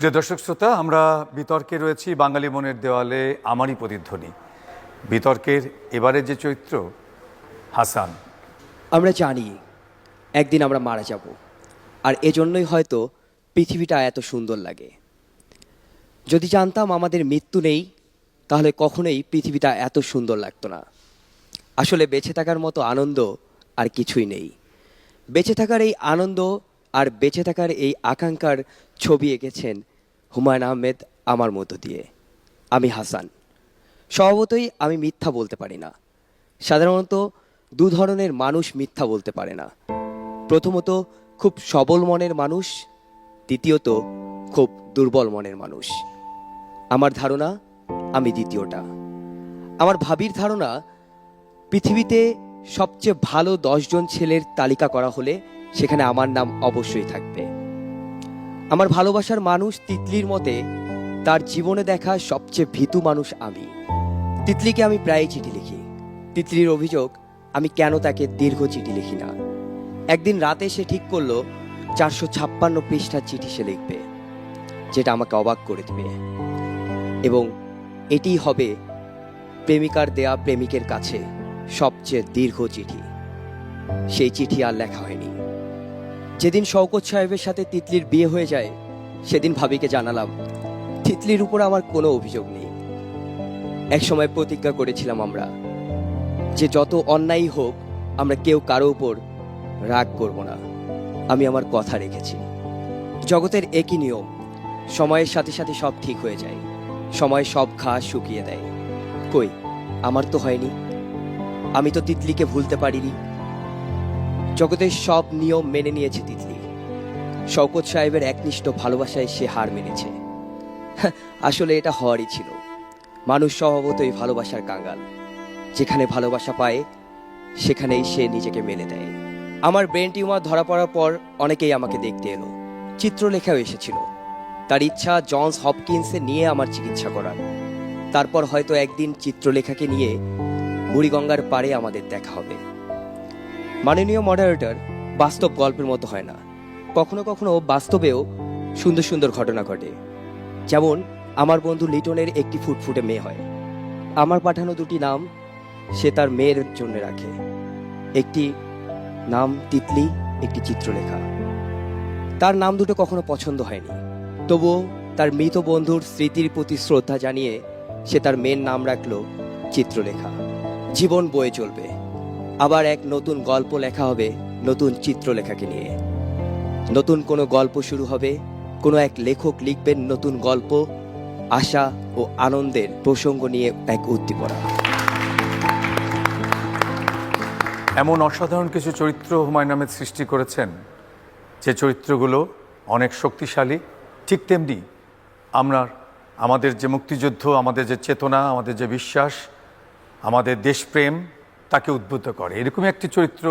প্রিয় দর্শক শ্রোতা, আমরা বিতর্কে রয়েছি বাঙালি মনের দেওয়ালে আমারই প্রতিধ্বনি। বিতর্কের এবারে যে চরিত্র, হাসান। আমরা জানি, একদিন আমরা মারা যাব। আর এজন্যই হয়তো পৃথিবীটা এত সুন্দর লাগে। যদি জানতাম আমাদের মৃত্যু নেই, তাহলে কখনোই পৃথিবীটা এত সুন্দর লাগতো না। আসলে বেঁচে থাকার মতো আনন্দ আর কিছুই নেই। বেঁচে থাকার এই আনন্দ আর বেঁচে থাকার এই আকাঙ্ক্ষার ছবি এঁকেছেন হুমায়ুন আহমেদ আমার মধ্য দিয়ে। আমি হাসান। স্বভাবতই আমি মিথ্যা বলতে পারি না। সাধারণত দু ধরনের মানুষ মিথ্যা বলতে পারে না। প্রথমত, খুব সবল মনের মানুষ। দ্বিতীয়ত, খুব দুর্বল মনের মানুষ। আমার ধারণা, আমি দ্বিতীয়টা। আমার ভাবির ধারণা, পৃথিবীতে সবচেয়ে ভালো দশজন ছেলের তালিকা করা হলে সেখানে আমার নাম অবশ্যই থাকবে। আমার ভালোবাসার মানুষ তিতলির মতে, তার জীবনে দেখা সবচেয়ে ভীতু মানুষ আমি। তিতলিকে আমি প্রায়ই চিঠি লিখি। তিতলির অভিযোগ, আমি কেন তাকে দীর্ঘ চিঠি লিখি না? একদিন রাতে সে ঠিক করল, চারশো ছাপ্পান্ন পৃষ্ঠার চিঠি সে লিখবে, যেটা আমাকে অবাক করে দেবে। এবং এটি হবে প্রেমিকার দেয়া প্রেমিকের কাছে সবচেয়ে দীর্ঘ চিঠি। সেই চিঠি আর লেখা হয়নি। যেদিন শওকত সাহেবের সাথে তিতলির বিয়ে হয়ে যায়, সেদিন ভাবিকে জানালাম, তিতলির উপর আমার কোনো অভিযোগ নেই। এক সময় প্রতিজ্ঞা করেছিলাম আমরা যে যত অন্যায় হোক, আমরা কেউ কারও উপর রাগ করব না। আমি আমার কথা রেখেছি। জগতের একই নিয়ম, সময়ের সাথে সাথে সব ঠিক হয়ে যায়, সময় সব ঘাস শুকিয়ে দেয়। কই, আমার তো হয়নি। আমি তো তিতলিকে ভুলতে পারিনি। জগতের সব নিয়ম মেনে নিয়েছে তিতলি। শওকত সাহেবের একনিষ্ঠ ভালোবাসায় সে হার মেনেছে। আসলে এটা হওয়ারই ছিল। মানুষ স্বভাবতই ভালোবাসার কাঙ্গাল যেখানে ভালোবাসা পায়, সেখানেই সে নিজেকে মেলে দেয়। আমার ব্রেন টিউমার ধরা পড়ার পর অনেকেই আমাকে দেখতে এলো। চিত্রলেখাও এসেছিল। তার ইচ্ছা জনস হপকিন্সে নিয়ে আমার চিকিৎসা করার। তারপর হয়তো একদিন চিত্রলেখাকে নিয়ে বুড়িগঙ্গার পাড়ে আমাদের দেখা হবে। মাননীয় মডারেটর বাস্তব গল্পের মতো হয় না। কখনো কখনো বাস্তবেও সুন্দর সুন্দর ঘটনা ঘটে। যেমন, আমার বন্ধু লিটনের একটি ফুটফুটে মেয়ে হয়। আমার পাঠানো দুটি নাম সে তার মেয়ের জন্য রাখে। একটি নাম তিতলি, একটি চিত্রলেখা। তার নাম দুটো কখনো পছন্দ হয়নি। তবুও তার মৃত বন্ধুর স্মৃতির প্রতি শ্রদ্ধা জানিয়ে সে তার মেয়ের নাম রাখল চিত্রলেখা। জীবন বয়ে চলবে। আবার এক নতুন গল্প লেখা হবে, নতুন চিত্রলেখাকে নিয়ে। নতুন কোনো গল্প শুরু হবে, কোনো এক লেখক লিখবেন নতুন গল্প, আশা ও আনন্দের প্রসঙ্গ নিয়ে এক উদ্দীপনা। এমন অসাধারণ কিছু চরিত্র হুমায়ুন আহমেদ সৃষ্টি করেছেন, যে চরিত্রগুলো অনেক শক্তিশালী, ঠিক তেমনি আমরা আমাদের যে মুক্তিযুদ্ধ, আমাদের যে চেতনা, আমাদের যে বিশ্বাস, আমাদের দেশপ্রেম তাকে উদ্বুদ্ধ করে। এরকমই একটি চরিত্র